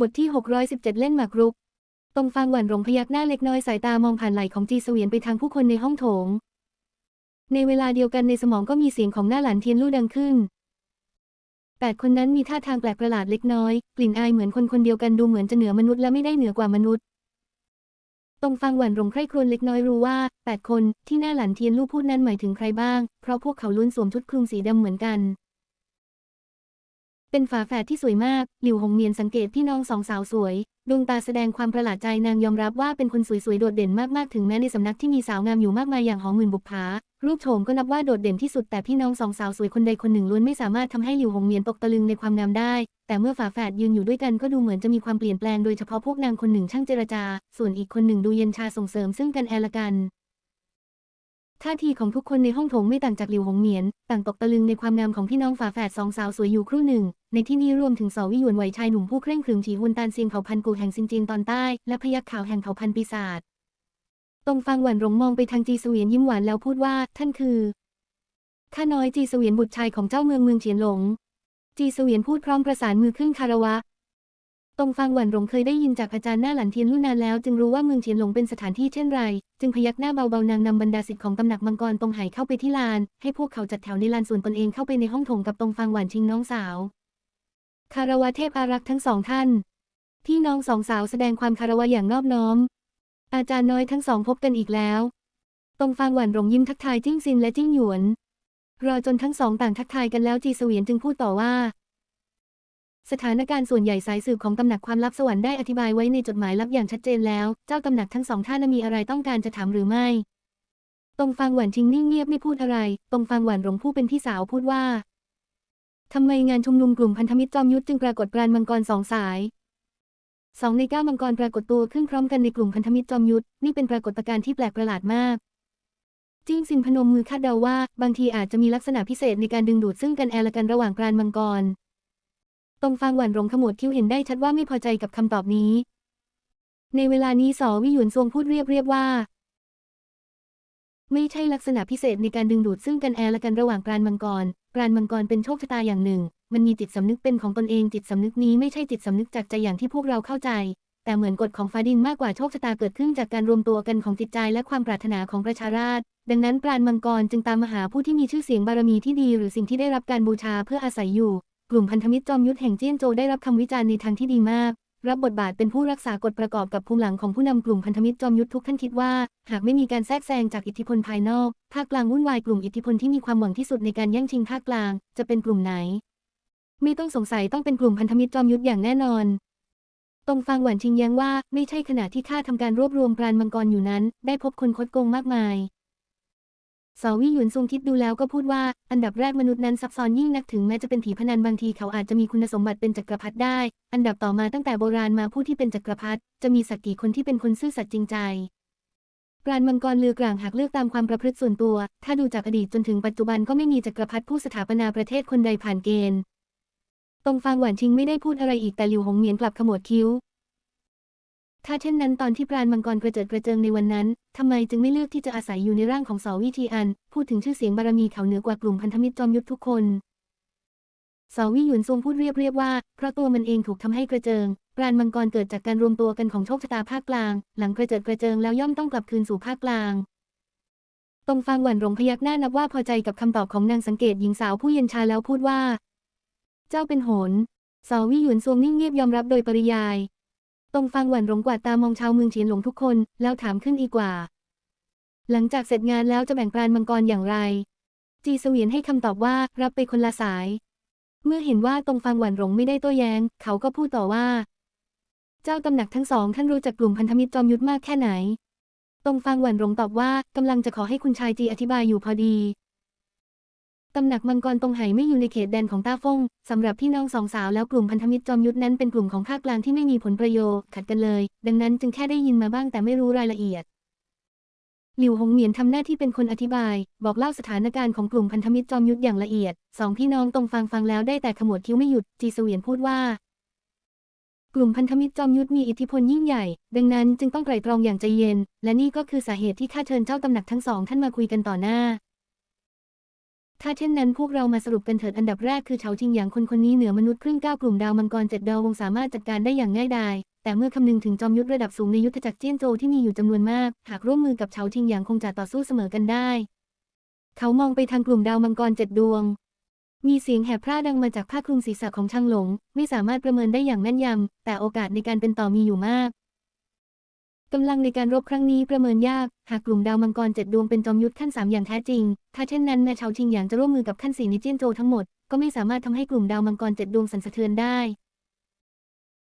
บทที่ 617 เล่นหมากรุก ตรงฟางหวันหลงพยักหน้าเล็กน้อยสายตามองผ่านไหล่ของจีเสวียนไปทางผู้คนในห้องโถง ในเวลาเดียวกันในสมองก็มีเสียงของหน้าหลานเทียนลู่ดังขึ้นแปดคนนั้นมีท่าทางแปลกประหลาดเล็กน้อย กลิ่นอายเหมือนคนคนเดียวกันดูเหมือนจะเหนือมนุษย์และไม่ได้เหนือกว่ามนุษย์ ตรงฟังหวันหลงใคร่ครวญเล็กน้อยรู้ว่าแปดคนที่หน้าหลานเทียนลู่พูดนั้นหมายถึงใครบ้าง เพราะพวกเขาล้วนสวมชุดคลุมสีดำเหมือนกัน เป็นฝาแฝดที่สวยมาก หลิวหงเมียนสังเกตพี่น้องสองสาวสวย ดวงตาแสดงความประหลาดใจนางยอมรับว่าเป็นคนสวยๆ โดดเด่นมากๆ ถึงแม้ในสำนักที่มีสาวงามอยู่มากมายอย่างหอหมื่นบุปผา รูปโฉมก็นับว่าโดดเด่นที่สุดแต่พี่น้องสองสาวสวยคนใดคนหนึ่งล้วนไม่สามารถทำให้หลิวหงเมียนตกตะลึงในความงามได้ แต่เมื่อฝาแฝดยืนอยู่ด้วยกันก็ดูเหมือนจะมีความเปลี่ยนแปลงโดยเฉพาะพวกนางคนหนึ่งช่างเจรจา ส่วนอีกคนหนึ่งดูเย็นชาส่งเสริมซึ่งกันแอละกันท่าทีของทุกคนในห้องโถงไม่ต่างจากหลิวหงเหมียน ต่างตกตะลึงในความงามของพี่น้องฝาแฝดสองสาวสวยอยู่ครู่หนึ่ง ในที่นี้รวมถึงสวิยวนไหวชายหนุ่มผู้เคร่งขรึมฉีฮุนตานเซียงเผ่าพันธุ์กูแห่งซินจีนตอนใต้ และพยัคฆ์ขาวแห่งเผ่าพันธุ์ปีศาจตรงฟังหวันหลงมองไปทางจีเสวียนยิ้มหวานแล้วพูดว่า ท่านคือข้าน้อยจีเสวียนบุตรชายของเจ้าเมืองเมืองเฉียนหลง จีเสวียนพูดพร้อมประสานมือขึ้นคารวะตรงฟังหวันหลงเคยได้ยินจากอาจารย์หน้าหลันเทียนลู่นานแล้ว จึงรู้ว่าเมืองเฉียนหลงเป็นสถานที่เช่นไร จึงพยักหน้าเบาๆนางนำบรรดาศิษย์ของตำหนักมังกรตรงไหเข้าไปที่ลาน ให้พวกเขาจัดแถวในลานส่วนตนเองเข้าไปในห้องโถงกับตรงฟังหวานชิงน้องสาว คารวะเทพอารักษ์ทั้งสองท่าน พี่น้องสองสาวแสดงความคารวะอย่างนอบน้อม อาจารย์น้อยทั้งสองพบกันอีกแล้ว ตรงฟางหวันหลงยิ้มทักทายจิ้งซินและจิ้งหยวน รอจนทั้งสองต่างทักทายกันแล้วจีเสวียนจึงพูดต่อว่า สถานการณ์ส่วนใหญ่สายสืบของตำหนักความลับสวรรค์ได้อธิบายไว้ในจดหมายลับอย่างชัดเจนแล้ว เจ้าตำหนักทั้งสองท่านมีอะไรต้องการจะถามหรือไม่ตรงฟางหวันชิงนิ่งเงียบไม่พูดอะไร ตรงฟางหวันหลงผู้เป็นพี่สาวพูดว่า ทำไมงานชุมนุมกลุ่มพันธมิตรจอมยุทธจึงปรากฏปราณมังกรสองสายสองในเก้ามังกรปรากฏตัวขึ้นพร้อมกันในกลุ่มพันธมิตรจอมยุทธนี่เป็นปรากฏการณ์ที่แปลกประหลาดมากจิ้งซินพนมมือคาดเดาว่า บางทีอาจจะมีลักษณะพิเศษในการดึงดูดซึ่งกันแอละกันระหว่างปราณมังกร ตรงฟางหวันหลงขมวดคิ้วเห็นได้ชัดว่าไม่พอใจกับคำตอบนี้ ในเวลานี้สอวิหยวนซวงพูดเรียบเรียบว่า ไม่ใช่ลักษณะพิเศษในการดึงดูดซึ่งกันแอละกันระหว่างปราณมังกร ปราณมังกรเป็นโชคชะตาอย่างหนึ่ง มันมีจิตสำนึกเป็นของตนเองจิตสำนึกนี้ไม่ใช่จิตสำนึกจากใจอย่างที่พวกเราเข้าใจ แต่เหมือนกฎของฟ้าดินมากกว่าโชคชะตาเกิดขึ้นจากการรวมตัวกันของจิตใจและความปรารถนาของประชาราษฎรดังนั้นปราณมังกรจึงตามมาหาผู้ที่มีชื่อเสียงบารมีที่ดี หรือสิ่งที่ได้รับการบูชาเพื่ออาศัยอยู่ กลุ่มพันธมิตรจอมยุทธแห่งเจี้ยนโจได้รับคำวิจารณ์ในทางที่ดีมาก รับบทบาทเป็นผู้รักษากฎประกอบกับภูมิหลังของผู้นำกลุ่มพันธมิตรจอมยุทธทุกท่านคิดว่า หากไม่มีการแทรกแซงจากอิทธิพลภายนอก ภาคกลางวุ่นวายกลุ่มอิทธิพลที่มีความหวังที่สุดในการแย่งชิงภาคกลาง จะเป็นกลุ่มไหน ไม่ต้องสงสัยต้องเป็นกลุ่มพันธมิตรจอมยุทธอย่างแน่นอนตรงฟางหวันชิงแย้งว่า ไม่ใช่ขณะที่ข้าทำการรวบรวมปราณมังกรอยู่นั้น ได้พบคนคดโกงมากมาย สาวิหยวนซุงคิดดูแล้วก็พูดว่า อันดับแรกมนุษย์นั้นซับซ้อนยิ่งนักถึงแม้จะเป็นผีพนันบางทีเขาอาจจะมีคุณสมบัติเป็นจักรพรรดิได้ อันดับต่อมาตั้งแต่โบราณมาผู้ที่เป็นจักรพรรดิจะมีสักกี่คนที่เป็นคนซื่อสัตย์จริงใจปราณมังกรเลือกลางหากเลือกตามความประพฤติส่วนตัว ถ้าดูจากอดีตจนถึงปัจจุบันก็ไม่มีจักรพรรดิผู้สถาปนาประเทศคนใดผ่านเกณฑ์ตรงฟางหวานชิงไม่ได้พูดอะไรอีกแต่หลิวหงเหมียนกลับขมวดคิ้ว ถ้าเช่นนั้นตอนที่ปราณมังกรกระเจิดกระเจิงในวันนั้น ทำไมจึงไม่เลือกที่จะอาศัยอยู่ในร่างของสอวิทีอัน พูดถึงชื่อเสียงบารมีเขาเหนือกว่ากลุ่มพันธมิตรจอมยุทธทุกคนสอวิหยวนทรงพูดเรียบเรียบว่า เพราะตัวมันเองถูกทำให้กระเจิง ปราณมังกรเกิดจากการรวมตัวกันของโชคชะตาภาคกลาง หลังกระเจิดกระเจิงแล้วย่อมต้องกลับคืนสู่ภาคกลางตรงฟางหวันหลงพยักหน้านับว่าพอใจกับคำตอบของนางสังเกตหญิงสาวผู้เย็นชาแล้วพูดว่า เจ้าเป็นโหนสอวิหยวนทรงนิ่งเงียบยอมรับโดยปริยาย ตรงฟังหวันหลงกวาดตามองชาวเมืองเฉียนหลงทุกคน แล้วถามขึ้นอีกว่า หลังจากเสร็จงานแล้วจะแบ่งปราณมังกรอย่างไร จีเสวียนให้คำตอบว่ารับไปคนละสาย เมื่อเห็นว่าตรงฟังหวันหลงไม่ได้โต้แย้ง เขาก็พูดต่อว่า เจ้าตำหนักทั้งสองท่านรู้จักกลุ่มพันธมิตรจอมยุทธมากแค่ไหน ตรงฟังหวันหลงตอบว่ากำลังจะขอให้คุณชายจีอธิบายอยู่พอดี ตำหนักมังกรตรงไหไม่อยู่ในเขตแดนของต้าฟงสำหรับพี่น้องสองสาวแล้วกลุ่มพันธมิตรจอมยุทธนั้นเป็นกลุ่มของภาคกลางที่ไม่มีผลประโยชน์ขัดกันเลย ดังนั้นจึงแค่ได้ยินมาบ้างแต่ไม่รู้รายละเอียด หลิวหงเหมียนทำหน้าที่เป็นคนอธิบาย บอกเล่าสถานการณ์ของกลุ่มพันธมิตรจอมยุทธอย่างละเอียดสองพี่น้องตรงฟังฟังแล้วได้แต่ขมวดคิ้วไม่หยุดจีเสวียนพูดว่า กลุ่มพันธมิตรจอมยุทธมีอิทธิพลยิ่งใหญ่ ดังนั้นจึงต้องไตร่ตรองอย่างใจเย็น และนี่ก็คือสาเหตุที่ข้าเชิญเจ้าตำหนักทั้งสองท่านมาคุยกันต่อหน้า ถ้าเช่นนั้นพวกเรามาสรุปกันเถิดอันดับแรกคือเฉาชิงหยางคนคนนี้เหนือมนุษย์ครึ่งก้าวกลุ่มดาวมังกรเจ็ดดาววงสามารถจัดการได้อย่างง่ายดาย แต่เมื่อคำนึงถึงจอมยุทธระดับสูงในยุทธจักรเจี้ยนโจวที่มีอยู่จำนวนมาก หากร่วมมือกับเฉาชิงหยางคงจะต่อสู้เสมอกันได้ เขามองไปทางกลุ่มดาวมังกรเจ็ดดวง มีเสียงแหบพร่าดังมาจากผ้าคลุมศีรษะของช่างหลง ไม่สามารถประเมินได้อย่างแม่นยำแต่โอกาสในการเป็นต่อมีอยู่มาก กำลังในการรบครั้งนี้ประเมินยาก หากกลุ่มดาวมังกรเจ็ดดวงเป็นจอมยุทธขั้นสามอย่างแท้จริง ถ้าเช่นนั้นแม้เฉาชิงหยางจะร่วมมือกับขั้นสี่ในเจี้ยนโจวทั้งหมด ก็ไม่สามารถทำให้กลุ่มดาวมังกรเจ็ดดวงสั่นสะเทือนได้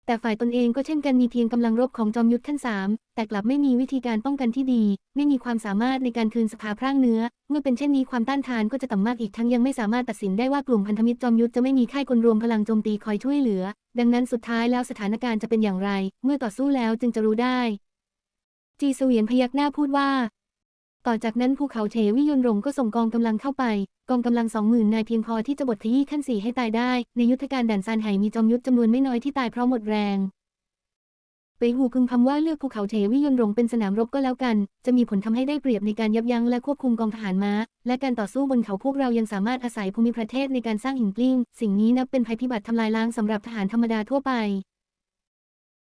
แต่ฝ่ายตนเองก็เช่นกันมีเพียงกำลังรบของจอมยุทธขั้นสามแต่กลับไม่มีวิธีการป้องกันที่ดี ไม่มีความสามารถในการคืนสภาพร่างเนื้อ เมื่อเป็นเช่นนี้ความต้านทานก็จะต่ำมากอีกทั้งยังไม่สามารถตัดสินได้ว่ากลุ่มพันธมิตรจอมยุทธจะไม่มีค่ายกลรวมพลังโจมตีคอยช่วยเหลือ ดังนั้นสุดท้ายแล้วสถานการณ์จะเป็นอย่างไร เมื่อต่อสู้แล้วจึงจะรู้ได้ จีเสวียนพยักหน้าพูดว่า ต่อจากนั้นภูเขาเฉวิยนหลงก็ส่งกองกำลังเข้าไป กองกำลังสองหมื่นนายเพียงพอที่จะบดขยี้ขั้นสี่ให้ตายได้ ในยุทธการด่านซานไห่มีจอมยุทธจำนวนไม่น้อยที่ตายเพราะหมดแรงไปหูพึงพำว่าเลือกภูเขาเฉวิยนหลงเป็นสนามรบก็แล้วกัน จะมีผลทำให้ได้เปรียบในการยับยั้งและควบคุมกองทหารม้า และการต่อสู้บนเขาพวกเรายังสามารถอาศัยภูมิประเทศในการสร้างหินกลิ้ง สิ่งนี้นับเป็นภัยพิบัติทำลายล้างสำหรับทหารธรรมดาทั่วไป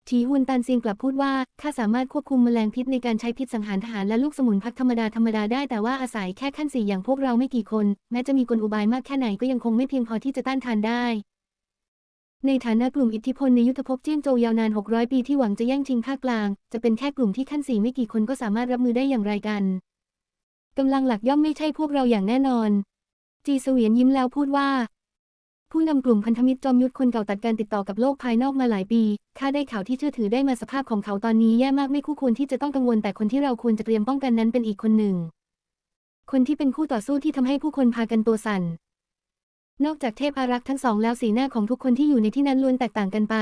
ทีฮุนตันเซียงกลับพูดว่า ข้าสามารถควบคุมแมลงพิษในการใช้พิษสังหารทหารและลูกสมุนพักธรรมดาธรรมดาได้แต่ว่าอาศัยแค่ขั้นสี่อย่างพวกเราไม่กี่คน แม้จะมีกลอุบายมากแค่ไหนก็ยังคงไม่เพียงพอที่จะต้านทานได้ ในฐานะกลุ่มอิทธิพลในยุทธภพเจี้ยนโจวยาวนาน 600 ปีที่หวังจะแย่งชิงภาคกลาง จะเป็นแค่กลุ่มที่ขั้นสี่ไม่กี่คนก็สามารถรับมือได้อย่างไรกันกำลังหลักย่อมไม่ใช่พวกเราอย่างแน่นอน จีเสวียนยิ้มแล้วพูดว่า นำกลุ่มพันธมิตรจอมยุทธคนเก่าตัดการติดต่อกับโลกภายนอกมาหลายปีข้าได้ข่าวที่เชื่อถือได้มาสภาพของเขาตอนนี้แย่มากไม่คู่ควรที่จะต้องกังวลแต่คนที่เราควรจะเตรียมป้องกันนั้นเป็นอีกคนหนึ่ง คนที่เป็นคู่ต่อสู้ที่ทำให้ผู้คนพากันตัวสั่น นอกจากเทพอารักษ์ทั้งสองแล้วสีหน้าของทุกคนที่อยู่ในที่นั้นล้วนแตกต่างกันไป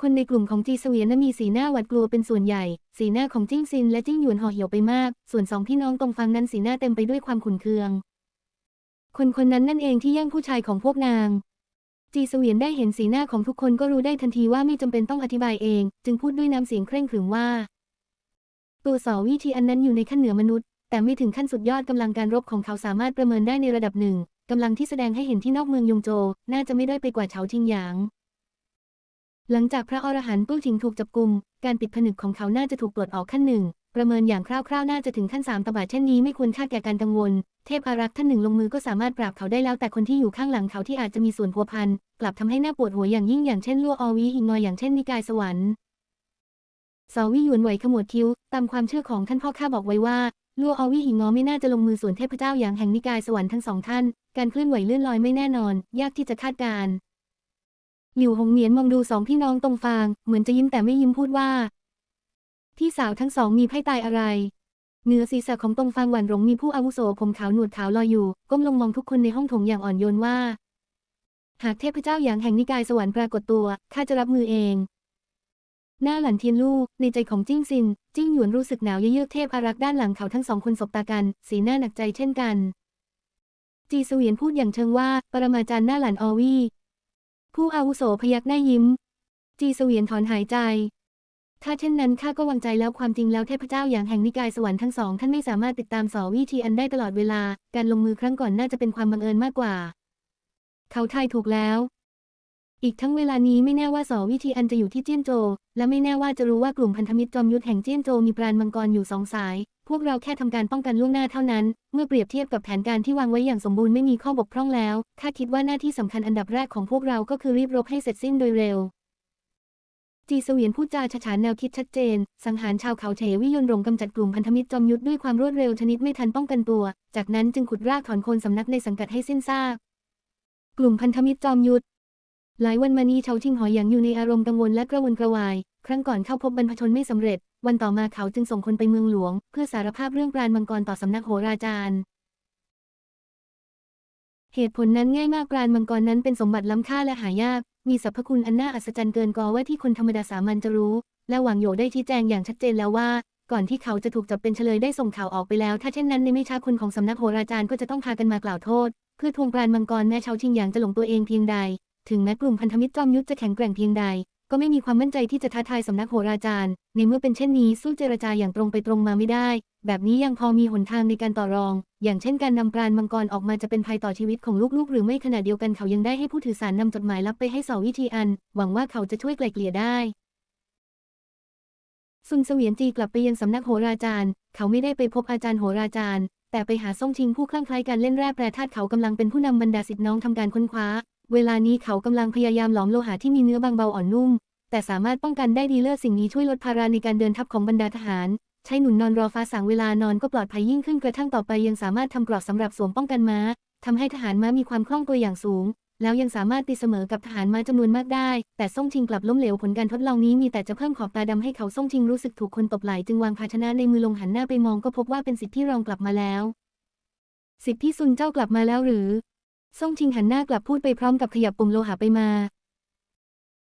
คนในกลุ่มของจีเสวียนนั้นมีสีหน้าหวาดกลัวเป็นส่วนใหญ่ สีหน้าของจิ้งซินและจิ้งหยวนห่อเหี่ยวไปมาก ส่วนสองพี่น้องตรงฟังนั้นสีหน้าเต็มไปด้วยความขุ่นเคือง คนคนนั้นนั่นเองที่แย่งผู้ชายของพวกนาง จีเสวียนได้เห็นสีหน้าของทุกคนก็รู้ได้ทันทีว่าไม่จำเป็นต้องอธิบายเอง จึงพูดด้วยน้ำเสียงเคร่งขรึมว่า ตัวสอวิธีอันนั้นอยู่ในขั้นเหนือมนุษย์ แต่ไม่ถึงขั้นสุดยอดกำลังการรบของเขาสามารถประเมินได้ในระดับหนึ่งกำลังที่แสดงให้เห็นที่นอกเมืองยงโจ น่าจะไม่ได้ไปกว่าเฉาชิงหยาง หลังจากพระอรหันต์ตู้จิงถูกจับกุม การปิดผนึกของเขาน่าจะถูกปลดออกขั้นหนึ่ง ประเมินอย่างคร่าวๆ น่าจะถึงขั้นสามตบาเช่นนี้ไม่ควรคาดแก่การกังวล เทพอารักษ์ท่านหนึ่งลงมือก็สามารถปราบเขาได้แล้วแต่คนที่อยู่ข้างหลังเขาที่อาจจะมีส่วนพัวพันกลับทำให้หน้าปวดหัวอย่างยิ่งอย่างเช่นลั่วออวีหิงนอยอย่างเช่นนิกายสวรรค์สาวิหยวนไหวขมวดคิ้ว ตามความเชื่อของท่านพ่อข้าบอกไว้ว่าลั่วออวีหิงงอไม่น่าจะลงมือส่วนเทพเจ้าอย่างแห่งนิกายสวรรค์ทั้งสองท่าน การเคลื่อนไหวเลื่อนลอยไม่แน่นอน ยากที่จะคาดการ หลิวหงเหมียนมองดูสองพี่น้องตรงฟาง เหมือนจะยิ้มแต่ไม่ยิ้มพูดว่า พี่สาวทั้งสองมีไพ่ตายอะไร เหนือศีรษะของตรงฟางหวันหลงมีผู้อาวุโสผมขาวหนวดขาวลอยอยู่ ก้มลงมองทุกคนในห้องถงอย่างอ่อนโยนว่า หากเทพเจ้าอย่างแห่งนิกายสวรรค์ปรากฏตัว ข้าจะรับมือเอง หน้าหลันเทียนลู่ในใจของจิ้งซิน จิ้งหยวนรู้สึกหนาวเยือกเทพอารักษ์ด้านหลังเขาทั้งสองคนสบตากัน สีหน้าหนักใจเช่นกัน จีเสวียนพูดอย่างเชิงว่า ปรมาจารย์หน้าหลันอวี่ผู้อาวุโสพยักหน้ายิ้ม จีเสวียนถอนหายใจ ถ้าเช่นนั้นข้าก็วางใจแล้วความจริงแล้วเทพเจ้าอย่างแห่งนิกายสวรรค์ทั้งสองท่านไม่สามารถติดตามสอวิธีอันได้ตลอดเวลา การลงมือครั้งก่อนน่าจะเป็นความบังเอิญมากกว่า เขาทายถูกแล้ว อีกทั้งเวลานี้ไม่แน่ว่าสอวิธีอันจะอยู่ที่เจี้ยนโจ และไม่แน่ว่าจะรู้ว่ากลุ่มพันธมิตรจอมยุทธแห่งเจี้ยนโจมีปราณมังกรอยู่สองสาย พวกเราแค่ทำการป้องกันล่วงหน้าเท่านั้น เมื่อเปรียบเทียบกับแผนการที่วางไว้อย่างสมบูรณ์ไม่มีข้อบกพร่องแล้วข้าคิดว่าหน้าที่สำคัญอันดับแรกของพวกเราก็คือรีบรบให้เสร็จสิ้นโดยเร็ว จีเสวียนพูดจาฉฉานแนวคิดชัดเจน สังหารชาวเขาเฉวิยนรงกำจัดกลุ่มพันธมิตรจอมยุทธด้วยความรวดเร็วชนิดไม่ทันป้องกันตัว จากนั้นจึงขุดรากถอนโคนสำนักในสังกัดให้สิ้นซากกลุ่มพันธมิตรจอมยุทธหลายวันมานี้เฉาชิงหอยหยางอยู่ในอารมณ์กังวลและกระวนกระวาย ครั้งก่อนเข้าพบบรรพชนไม่สำเร็จ วันต่อมาเขาจึงส่งคนไปเมืองหลวง เพื่อสารภาพเรื่องปราณมังกรต่อสำนักโหราจารย์เหตุผลนั้นง่ายมากปราณมังกรนั้นเป็นสมบัติล้ำค่าและหายาก มีสรรพคุณอันน่าอัศจรรย์เกินกว่าว่าที่คนธรรมดาสามัญจะรู้ และหวังโยได้ชี้แจงอย่างชัดเจนแล้วว่า ก่อนที่เขาจะถูกจับเป็นเฉลยได้ส่งข่าวออกไปแล้ว ถ้าเช่นนั้นในไม่ช้าคนของสำนักโหราจารย์ก็จะต้องพากันมากล่าวโทษ เพื่อทวงปราณมังกรแม้ชาวชิงหยางจะหลงตัวเองเพียงใด ถึงแม้กลุ่มพันธมิตรจอมยุทธจะแข็งแกร่งเพียงใด ก็ไม่มีความมั่นใจที่จะท้าทายสำนักโหราจารย์ ในเมื่อเป็นเช่นนี้สู้เจรจาอย่างตรงไปตรงมาไม่ได้ แบบนี้ยังพอมีหนทางในการต่อรอง อย่างเช่นการนำปราณมังกรออกมาจะเป็นภัยต่อชีวิตของลูกๆ หรือไม่ขณะเดียวกันเขายังได้ให้ผู้ถือสารนำจดหมายลับไปให้เสาวิธีอัน หวังว่าเขาจะช่วยไกล่เกลี่ยได้ซุนเสวียนจีกลับไปยังสำนักโหราจารย์ เขาไม่ได้ไปพบอาจารย์โหราจารย์ แต่ไปหาซ่งชิงผู้คลั่งไคล้การเล่นแร่แปรธาตุเขากำลังเป็นผู้นำบรรดาสิทธิ์น้องทำการค้นคว้า เวลานี้เขากำลังพยายามหลอมโลหะที่มีเนื้อบางเบาอ่อนนุ่ม แต่สามารถป้องกันได้ดีเลิศสิ่งนี้ช่วยลดภาระในการเดินทัพของบรรดาทหาร ใช้หนุนนอนรอฟ้าสางเวลานอนก็ปลอดภัยยิ่งขึ้นกระทั่งต่อไปยังสามารถทำกรอบสำหรับสวมป้องกันม้าทำให้ทหารม้ามีความคล่องตัวอย่างสูง แล้วยังสามารถตีเสมอกับทหารม้าจำนวนมากได้ แต่ซ่งชิงกลับล้มเหลวผลการทดลองนี้มีแต่จะเพิ่มขอบตาดำให้เขาซ่งชิงรู้สึกถูกคนตบไหล่จึงวางภาชนะในมือลงหันหน้าไปมองก็พบว่าเป็นสิทธิที่รองกลับมาแล้ว สิทธิซุนเจ้ากลับมาแล้วหรือ ซ่งชิงหันหน้ากลับพูดไปพร้อมกับขยับปุ่มโลหะไปมา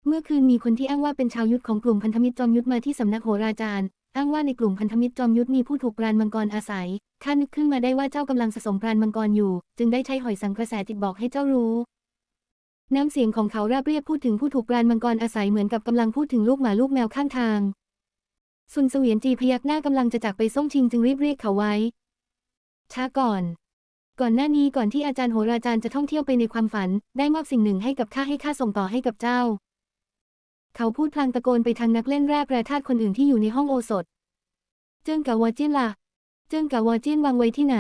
เมื่อคืนมีคนที่อ้างว่าเป็นชาวยุทธของกลุ่มพันธมิตรจอมยุทธมาที่สำนักโหราจารย์ อ้างว่าในกลุ่มพันธมิตรจอมยุทธมีผู้ถูกปราณมังกรอาศัยข้านึกขึ้นมาได้ว่าเจ้ากำลังสะสมปราณมังกรอยู่ จึงได้ใช้หอยสังกระแสจิตบอกให้เจ้ารู้น้ำเสียงของเขาราบเรียบพูดถึงผู้ถูกปราณมังกรอาศัยเหมือนกับกำลังพูดถึงลูกหมาลูกแมวข้างทาง ซุนเสวียนจีพยักหน้ากำลังจะจากไปส่งชิงจึงรีบเรียกเขาไว้ ช้าก่อน ก่อนหน้านี้ก่อนที่อาจารย์โหราจารย์จะท่องเที่ยวไปในความฝัน ได้มอบสิ่งหนึ่งให้กับข้าให้ข้าส่งต่อให้กับเจ้า เขาพูดพลางตะโกนไปทางนักเล่นแร่แปรธาตุคนอื่นที่อยู่ในห้องโอสถ เจิ้งกับวจิ้นล่ะ เจิ้งกับวจิ้นวางไว้ที่ไหน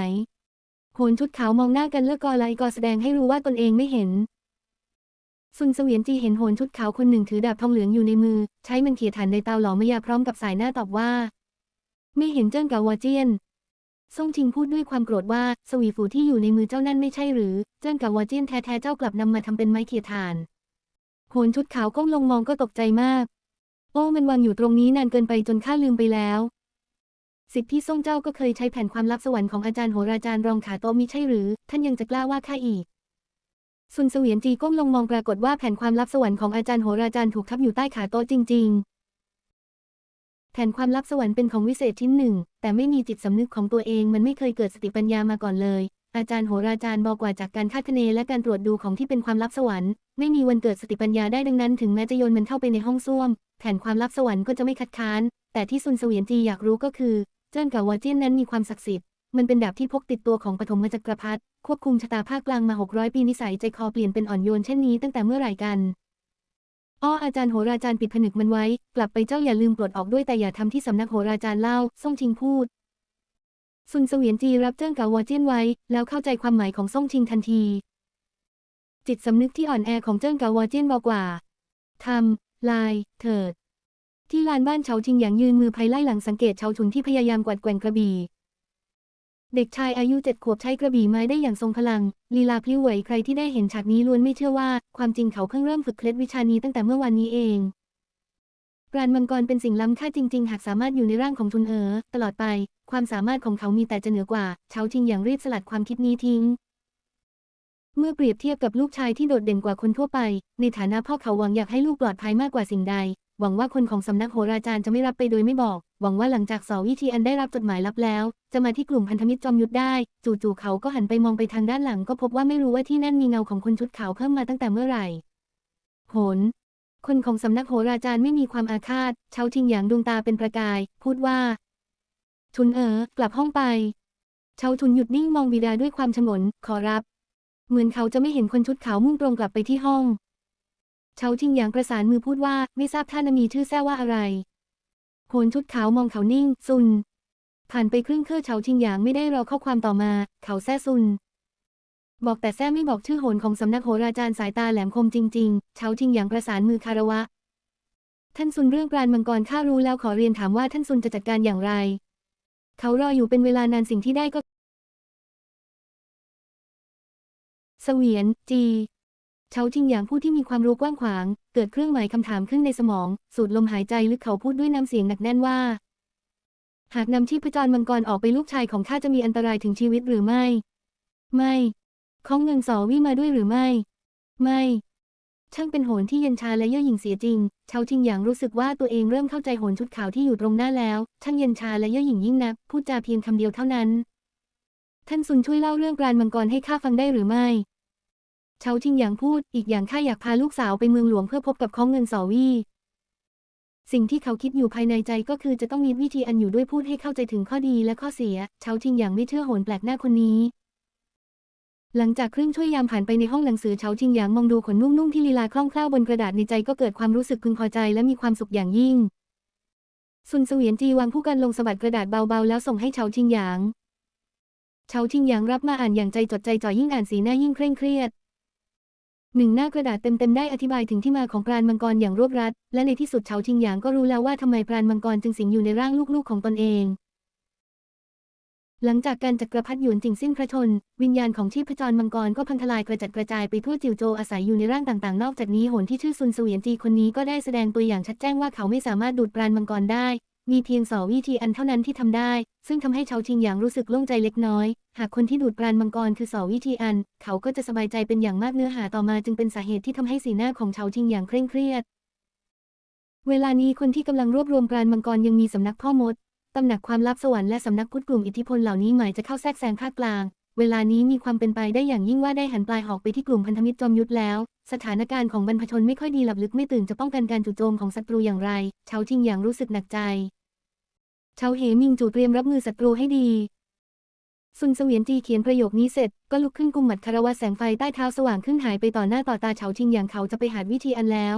โหนชุดขาวมองหน้ากันเลือกกอไลกอแสดงให้รู้ว่าตนเองไม่เห็นซุนเสวียนจีเห็นโหนชุดขาวคนหนึ่งถือดาบทองเหลืองอยู่ในมือ ใช้มันเขี่ยฐานในเตาหลอมมยาพร้อมกับสายหน้าตอบว่า ไม่เห็นเจิ้งกับวเจียน ซ่งชิงพูดด้วยความโกรธว่า สวีฝูที่อยู่ในมือเจ้านั่นไม่ใช่หรือ เจิ้งกับวอเจียนแท้ๆเจ้ากลับนำมาทำเป็นไม้เขี่ยฐานโหนชุดขาวก้มลงมองก็ตกใจมาก โอ้มันวางอยู่ตรงนี้นานเกินไปจนข้าลืมไปแล้วสิทธิซ่งเจ้าก็เคยใช้แผนความลับสวรรค์ของอาจารย์โหราจารย์รองขาโตมิใช่หรือ ท่านยังจะกล้าว่าข้าอีก ซุนเสวียนจีก้มลงมองปรากฏว่าแผนความลับสวรรค์ของอาจารย์โหราจารย์ถูกทับอยู่ใต้ขาโตจริงๆ แผนความลับสวรรค์เป็นของวิเศษชิ้นหนึ่ง แต่ไม่มีจิตสำนึกของตัวเองมันไม่เคยเกิดสติปัญญามาก่อนเลย อาจารย์โหราจารย์บอกว่าจากการคาดคะเนและการตรวจดูของที่เป็นความลับสวรรค์ไม่มีวันเกิดสติปัญญาได้ดังนั้นถึงแม้จะโยนมันเข้าไปในห้องส้วม แผนความลับสวรรค์ก็จะไม่คัดค้าน แต่ที่ซุนเสวียนจีอยากรู้ก็คือ เจิ้นกับวาเจี้ยนนั้นมีความศักดิ์สิทธิ์มันเป็นดาบที่พกติดตัวของปฐมจักรพรรดิควบคุมชะตาภาคกลางมา 600 ปีนิสัยใจคอเปลี่ยนเป็นอ่อนโยนเช่นนี้ตั้งแต่เมื่อไหร่กัน อ้ออาจารย์โหราจารย์ปิดผนึกมันไว้ กลับไปเจ้าอย่าลืมปลดออกด้วยแต่อย่าทำที่สำนักโหราจารย์เล่าซ่งชิงพูดซุนเสวียนจีรับเจิ้งกับวอเจี้ยนไว้ แล้วเข้าใจความหมายของซ่งชิงทันที จิตสำนึกที่อ่อนแอของเจิ้งกับวอเจี้ยนบอกว่าทำลาย เถิด ที่ลานบ้านเฉาชิงอย่างยืนมือภายไล่หลังสังเกตเฉาชุนที่พยายามกวาดแกว่งกระบี่ เด็กชายอายุเจ็ดขวบใช้กระบี่ไม้ได้อย่างทรงพลัง ลีลาพลิ้วไหวใครที่ได้เห็นฉากนี้ล้วนไม่เชื่อว่า ความจริงเขาเพิ่งเริ่มฝึกเคล็ดวิชานี้ตั้งแต่เมื่อวันนี้เองปราณมังกรเป็นสิ่งล้ำค่าจริง ๆ หากสามารถอยู่ในร่างของทุนเอ๋อตลอดไป ความสามารถของเขามีแต่จะเหนือกว่าเฉาชิงอย่างรีบสลัดความคิดนี้ทิ้ง เมื่อเปรียบเทียบกับลูกชายที่โดดเด่นกว่าคนทั่วไป ในฐานะพ่อเขาหวังอยากให้ลูกปลอดภัยมากกว่าสิ่งใด หวังว่าคนของสำนักโหราจารย์จะไม่รับไปโดยไม่บอก หวังว่าหลังจากสอวิธีอันได้รับจดหมายลับแล้ว จะมาที่กลุ่มพันธมิตรจอมยุทธได้ จู่ๆเขาก็หันไปมองไปทางด้านหลัง ก็พบว่าไม่รู้ว่าที่นั่นมีเงาของคนชุดขาวเพิ่มมาตั้งแต่เมื่อไหร่โหนคนของสำนักโหราจารย์ไม่มีความอาฆาต เชาชิงหยางดวงตาเป็นประกาย พูดว่า ชุนเอ๋อกลับห้องไป เชาชุนหยุดนิ่งมองบิดาด้วยความฉงน ขอรับ เหมือนเขาจะไม่เห็นคนชุดขาวมุ่งตรงกลับไปที่ห้อง เชาชิงหยางประสานมือพูดว่า ไม่ทราบท่านมีชื่อแท้ว่าอะไรโหนชุดขาวมองเขานิ่ง ซุน ผ่านไปครึ่งเครือเฉาชิงหยางไม่ได้รอข้อความต่อมา เขาแซ่ซุน บอกแต่แซ่ไม่บอกชื่อโหนของสำนักโหราจารย์สายตาแหลมคมจริงๆเฉาชิงหยางประสานมือคารวะ ท่านซุนเรื่องปราณมังกรข้ารู้แล้วขอเรียนถามว่าท่านซุนจะจัดการอย่างไร เขารออยู่เป็นเวลานานสิ่งที่ได้ก็เสวียน จี เฉาชิงหยางผู้ที่มีความรู้กว้างขวาง เกิดเครื่องหมายคำถามขึ้นในสมอง สูดลมหายใจลึกเขาพูดด้วยน้ำเสียงหนักแน่นว่า หากนำชีพจรมังกรออกไปลูกชายของข้าจะมีอันตรายถึงชีวิตหรือไม่ ไม่ข้องเงินสอวี่มาด้วยหรือไม่ ไม่ ช่างเป็นโหนที่เย็นชาและเย่อหยิ่งเสียจริง เชาชิงหยางรู้สึกว่าตัวเองเริ่มเข้าใจโหนชุดขาวที่อยู่ตรงหน้าแล้ว ช่างเย็นชาและเย่อหยิ่งยิ่งนัก พูดจาเพียงคำเดียวเท่านั้น ท่านซุนช่วยเล่าเรื่องปราณมังกรให้ข้าฟังได้หรือไม่ เชาชิงหยางพูด อีกอย่างข้าอยากพาลูกสาวไปเมืองหลวงเพื่อพบกับข้องเงินสอวี่สิ่งที่เขาคิดอยู่ภายในใจก็คือจะต้องมีวิธีอันอยู่ด้วยพูดให้เข้าใจถึงข้อดีและข้อเสียเฉาชิงอย่างไม่เชื่อโหนแปลกหน้าคนนี้ หลังจากครึ่งช่วยยามผ่านไปในห้องหนังสือเฉาชิงหยางมองดูขนนุ่มๆที่ลีลาคล่องแคล่วบนกระดาษในใจก็เกิดความรู้สึกพึงพอใจและมีความสุขอย่างยิ่งซุนเสวียนจีวางผู้กันลงสะบัดกระดาษเบาๆ แล้วส่งให้เฉาชิงหยางเฉาชิงหยางรับมาอ่านอย่างใจจดใจจ่อยิ่งอ่านสีหน้ายิ่งเคร่งเครียด หนึ่งหน้ากระดาษเต็มๆได้อธิบายถึงที่มาของปราณมังกรอย่างรวบรัด และในที่สุดเฉาชิงหยางก็รู้แล้วว่าทำไมปราณมังกรจึงสิงอยู่ในร่างลูกๆของตนเอง หลังจากการจักรพรรดิหยวนจิงสิ้นพระชนม์วิญญาณของชีพจรมังกรก็พังทลายกระจัดกระจายไปทั่วจิวโจอาศัยอยู่ในร่างต่างๆ นอกจากนี้โหนที่ชื่อซุนเสวียนจีคนนี้ก็ได้แสดงตัวอย่างชัดแจ้งว่าเขาไม่สามารถดูดปราณมังกรได้ มีเพียงสองวิธีอันเท่านั้นที่ทำได้ ซึ่งทำให้เฉาชิงหยางรู้สึกโล่งใจเล็กน้อย หากคนที่ดูดปราณมังกรคือสองวิธีอัน เขาก็จะสบายใจเป็นอย่างมากเนื้อหาต่อมาจึงเป็นสาเหตุที่ทำให้สีหน้าของเฉาชิงหยางเคร่งเครียด เวลานี้คนที่กำลังรวบรวมปราณมังกรยังมีสำนักพ่อมดตำหนักความลับสวรรค์และสำนักพุทธกลุ่มอิทธิพลเหล่านี้หมายจะเข้าแทรกแซงภาคกลาง เวลานี้มีความเป็นไปได้อย่างยิ่งว่าได้หันปลายหอกไปที่กลุ่มพันธมิตรจอมยุทธแล้ว สถานการณ์ของบรรพชนไม่ค่อยดีหลับลึกไม่ตื่นจะป้องกันการจู่โจมของศัตรูอย่างไรเฉาชิงอย่างรู้สึกหนักใจเฉาเหมิงจู่เตรียมรับมือศัตรูให้ดีซุนเสวียนจีเขียนประโยคนี้เสร็จ ก็ลุกขึ้นกุมหมัดคารวะแสงไฟใต้เท้าสว่างขึ้นหายไปต่อหน้าต่อตาเฉาชิงอย่างเขาจะไปหาวิธีอันแล้ว